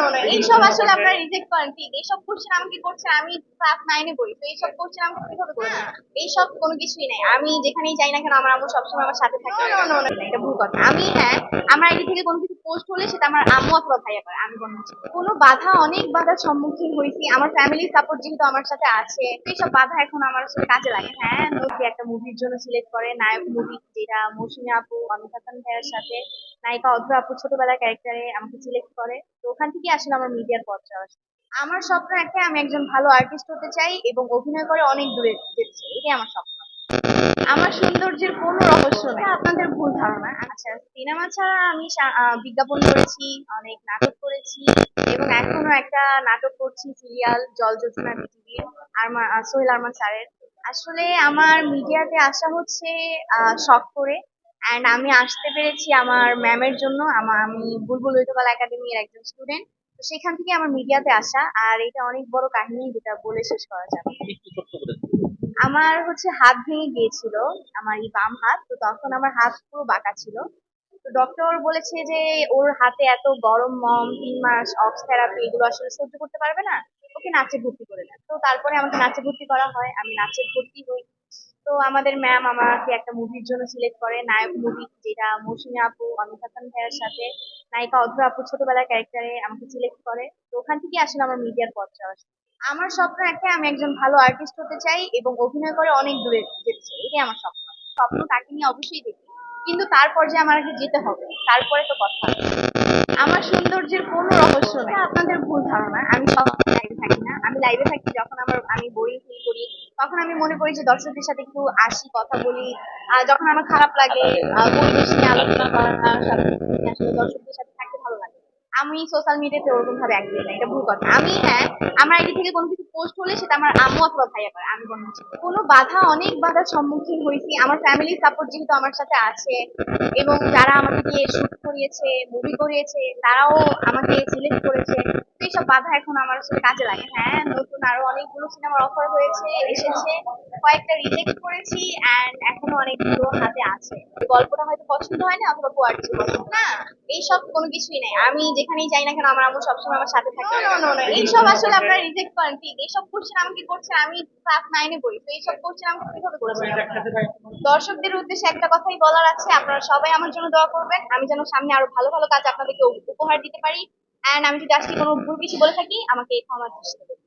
No no এইসব আসলে আপনারা রিজেক্ট করেন ঠিক এইসব কোশ্চেন আমাকে করছে? আমি ক্লাস নাইনে পড়ি তো এইসব কোশ্চেন আমাকে কীভাবে করব? এইসব কোনো কিছুই নাই। আমি যেখানেই যাই না কেন আমার আম্মু সবসময় আমার সাথে থাকে। নো নো নো এটা ভুল কথা। আমি হ্যাঁ আমার আইডি থেকে কোনো কিছু পোস্ট হলে সেটা আমার আম্মু অথবা ভাইয়া করে আমি কোনো কোনো বাধা অনেক বাধার সম্মুখীন হয়েছি। আমার ফ্যামিলির সাপোর্ট যেহেতু আমার সাথে আছে এইসব বাধা এখন আমার আসলে কাজে লাগে। হ্যাঁ একটা মুভির জন্য সিলেক্ট করে নায়ক মুভি যেটা মৌসুমী আপু অমিত হাসান ভাইয়ের সাথে। নায়িকা অধরা আপু ছোটবেলার ক্যারেক্টারে আমাকে সিলেক্ট করে। তো ওখান থেকে আসলে আমার মিডিয়ার পথ চলা। আমার স্বপ্ন একটা আমি একজন ভালো আর্টিস্ট হতে চাই এবং অভিনয় করে অনেক দূরে যেতে চাই। এটাই আমার স্বপ্ন। আমার সৌন্দর্যের কোনো রহস্য নেই। আপনাদের ভুল ধারণা। আচ্ছা সিনেমা ছাড়া আমি বিজ্ঞাপন করেছি, অনেক নাটক করেছি এবং এখনও একটা নাটক করছি সিরিয়াল জল যোজনা বিটিভির আরমা সোহেল আরমান স্যারের। আসলে আমার মিডিয়াতে আসা হচ্ছে শখ করে। অ্যান্ড আমি আসতে পেরেছি আমার ম্যামের জন্য। আমার আমি বুলবুল ঐতবাল একাডেমির একজন স্টুডেন্ট তো সেখান থেকে আমার মিডিয়াতে আসা। আর এটা অনেক বড় কাহিনী যেটা বলে শেষ করা যাবে। আমার হচ্ছে হাত ভেঙে গিয়েছিল আমার এই বাম হাত। তো তখন আমার হাত পুরো বাঁকা ছিল। তো ডক্টর বলেছে যে ওর হাতে এত গরম মম তিন মাস অক্স থেরাপি এগুলো আসলে সহ্য করতে পারবে না। ওকে নাচে ভর্তি করে দেন। তো তারপরে আমাকে নাচে ভর্তি করা হয়। আমি নাচে ভর্তি হই। তো আমাদের ম্যাম আমাকে একটা মুভির জন্য সিলেক্ট করে, নায়ক মুভি যেটা মৌসুমী আপু অমিত হাসান ভাইয়ের সাথে, নায়িকা অধরা আপু ছোটবেলার ক্যারেক্টারে আমাকে সিলেক্ট করে। তো ওখান থেকে আসলে আমার মিডিয়ার পথ শুরু। আমার স্বপ্ন একটা আমি একজন ভালো আর্টিস্ট হতে চাই এবং অভিনয় করে অনেক দূরে যেতে চাই। এটাই আমার স্বপ্ন। স্বপ্ন তাকে নিয়ে অবশ্যই দেখি। কিন্তু তারপর যে আমার যেতে হবে, তারপরে তো কথা আমার সৌন্দর্যের কোনো রহস্য নেই। আপনাদের ভুল ধারণা। আমি সব থাকি না। আমি লাইভে থাকি, যখন আমার, আমি বোরিং ফিল করি, তখন আমি মনে করি যে দর্শকদের সাথে একটু আসি, কথা বলি। আর যখন আমার খারাপ লাগে পরিবেশ নিয়ে আলোচনা করা দর্শকদের সাথে থাকতে ভালো লাগে। আমি সোশ্যাল মিডিয়াতে ওরকম ভাবে অ্যাক্টিভ না, এটা ভুল কথা। আমি হ্যাঁ আমার আইডি থেকে কোনো কিছু পোস্ট হলে সেটা আমার আম্মু অথবা ভাইয়া করে, আমি বন্ধু কিছু কোনো বাধা, অনেক বাধার সম্মুখীন হয়েছি। আমার ফ্যামিলি সাপোর্ট যেহেতু আমার সাথে আছে এবং যারা আমাকে দিয়ে শুট করিয়েছে মুভি করিয়েছে, তারাও আমাকে সিলেক্ট করেছে। এইসব বাধা এখন আমার আসলে কাজে লাগে। হ্যাঁ নতুন আরও অনেকগুলো সিনেমার অফার হয়েছে, এসেছে। কয়েকটা রিজেক্ট করেছি অ্যান্ড হাতে আছে। গল্পটা হয়তো পছন্দ হয় না অথবা কোয়ার্টি না। এইসব কোনো কিছুই নাই। আমি যেখানেই যাই না কেন আমার আম্মু সবসময় আমার সাথে থাকে। এইসব আসলে আপনারা রিজেক্ট করেন ঠিক এইসব কোশ্চেন আমাকে করছে আমি ক্লাস নাইনে পড়ি তো এইসব কোশ্চেন আমাকে কীভাবে করবেন দর্শকদের উদ্দেশ্যে একটা কথাই বলার আছে আপনারা সবাই আমার জন্য দোয়া করবেন। আমি যেন সামনে আরও ভালো ভালো কাজ আপনাদেরকে উপহার দিতে পারি। এন্ড আমি যদি আজকে কোনো ভুল কিছু বলে থাকি আমাকে এই ক্ষমা দেখবেন।